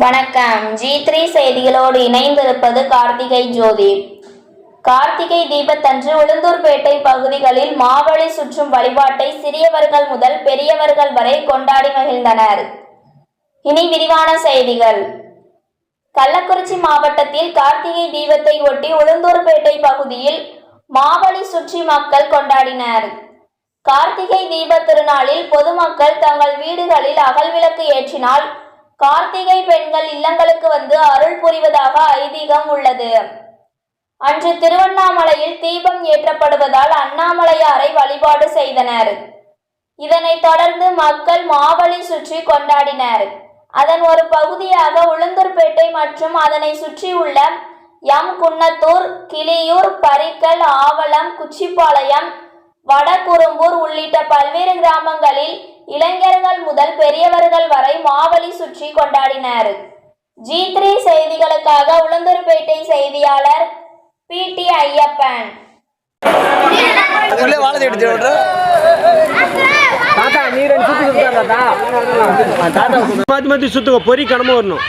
வணக்கம். G three செய்திகளோடு இணைந்திருப்பது கார்த்திகை ஜோதி. கார்த்திகை தீபத்தன்று உளுந்தூர்பேட்டை பகுதிகளில் மாவழி சுற்றும் வழிபாட்டை சிறியவர்கள் முதல் பெரியவர்கள் வரை கொண்டாடி மகிழ்ந்தனர். இனி விரிவான செய்திகள். கள்ளக்குறிச்சி மாவட்டத்தில் கார்த்திகை தீபத்தை ஒட்டி உளுந்தூர்பேட்டை பகுதியில் மாவழி சுற்றி மக்கள் கொண்டாடினர். கார்த்திகை தீப திருநாளில் பொதுமக்கள் தங்கள் வீடுகளில் அகல் விளக்கு ஏற்றினால் கார்த்திகை பெண்கள் இல்லங்களுக்கு வந்து அருள் புரிவதாக ஐதீகம் உள்ளது. அன்று திருவண்ணாமலையில் தீபம் ஏற்றப்படுவதால் அண்ணாமலையாரை வழிபாடு செய்தனர். இதனைத் தொடர்ந்து மக்கள் மாவழி சுற்றி கொண்டாடினர். அதன் ஒரு பகுதியாக உளுந்தூர்பேட்டை மற்றும் அதனை சுற்றியுள்ள எம். குன்னத்தூர் கிளியூர் பரிக்கல் ஆவலம் குச்சிப்பாளையம் வடகுறும்பூர் உள்ளிட்ட பல்வேறு கிராமங்களில் இளைஞர்கள் முதல் பெரியவர்கள் வரை மாவழி சுற்றி கொண்டாடினர். ஜி த்ரீ செய்திகளுக்காக உளுந்தூர்பேட்டை செய்தியாளர் பி டி ஐயப்பன். மாத்தி மாத்தி சுத்துங்க பொறி கனமா வரணும்.